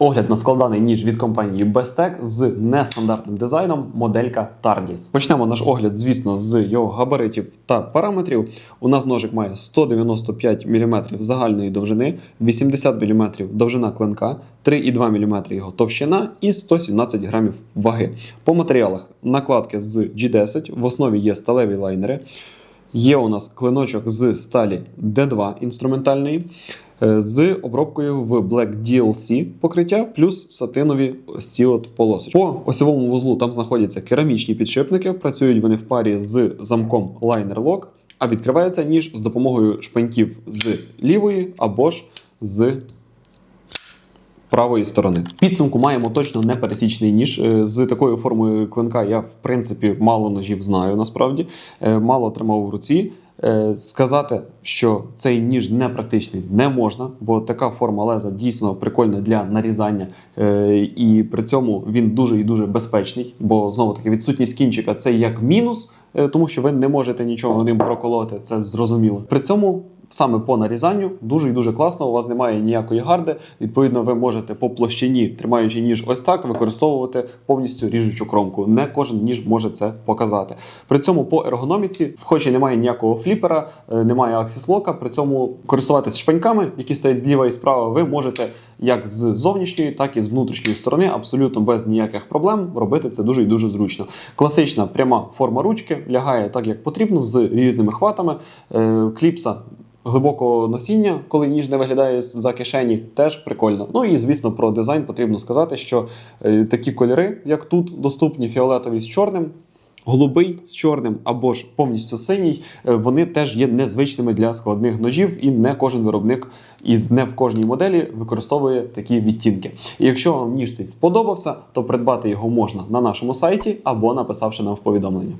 Огляд на складаний ніж від компанії Bestec з нестандартним дизайном моделька Tardis. Почнемо наш огляд, звісно, з його габаритів та параметрів. У нас ножик має 195 мм загальної довжини, 80 мм довжина клинка, 3,2 мм його товщина і 117 грамів ваги. По матеріалах накладки з G10, в основі є сталеві лайнери. Є у нас клиночок з сталі D2 інструментальної з обробкою в Black DLC покриття, плюс сатинові ось ці от полосочки. По осьовому вузлу там знаходяться керамічні підшипники, працюють вони в парі з замком Liner Lock, а відкривається ніж з допомогою шпаньків з лівої або ж з правої сторони. Підсумку маємо точно непересічний ніж. Е, З такою формою клинка я, в принципі, мало ножів знаю насправді, Е, мало тримав в руці. Е, Сказати, що цей ніж не практичний, не можна, бо така форма леза дійсно прикольна для нарізання, Е, і при цьому він дуже і дуже безпечний, бо знову таки відсутність кінчика це як мінус, тому що ви не можете нічого ним проколоти, це зрозуміло. При цьому саме по нарізанню дуже і дуже класно. У вас немає ніякої гарди. Відповідно, ви можете по площині, тримаючи ніж ось так, використовувати повністю ріжучу кромку. Не кожен ніж може це показати. При цьому по ергономіці, хоч і немає ніякого фліпера, е, немає аксіслока, при цьому користуватися шпаньками, які стоять зліва і справа, ви можете як з зовнішньої, так і з внутрішньої сторони, абсолютно без ніяких проблем робити це дуже і дуже зручно. Класична пряма форма ручки лягає так, як потрібно, з різними хватами. Е, Кліпса глибокого носіння, коли ніж не виглядає за кишені, теж прикольно. Ну і звісно, про дизайн потрібно сказати, що е, такі кольори, як тут, доступні фіолетовий з чорним. Голубий з чорним або ж повністю синій, е, вони теж є незвичними для складних ножів, і не кожен виробник і не в кожній моделі використовує такі відтінки. І якщо вам ніж цей сподобався, то придбати його можна на нашому сайті або написавши нам в повідомлення.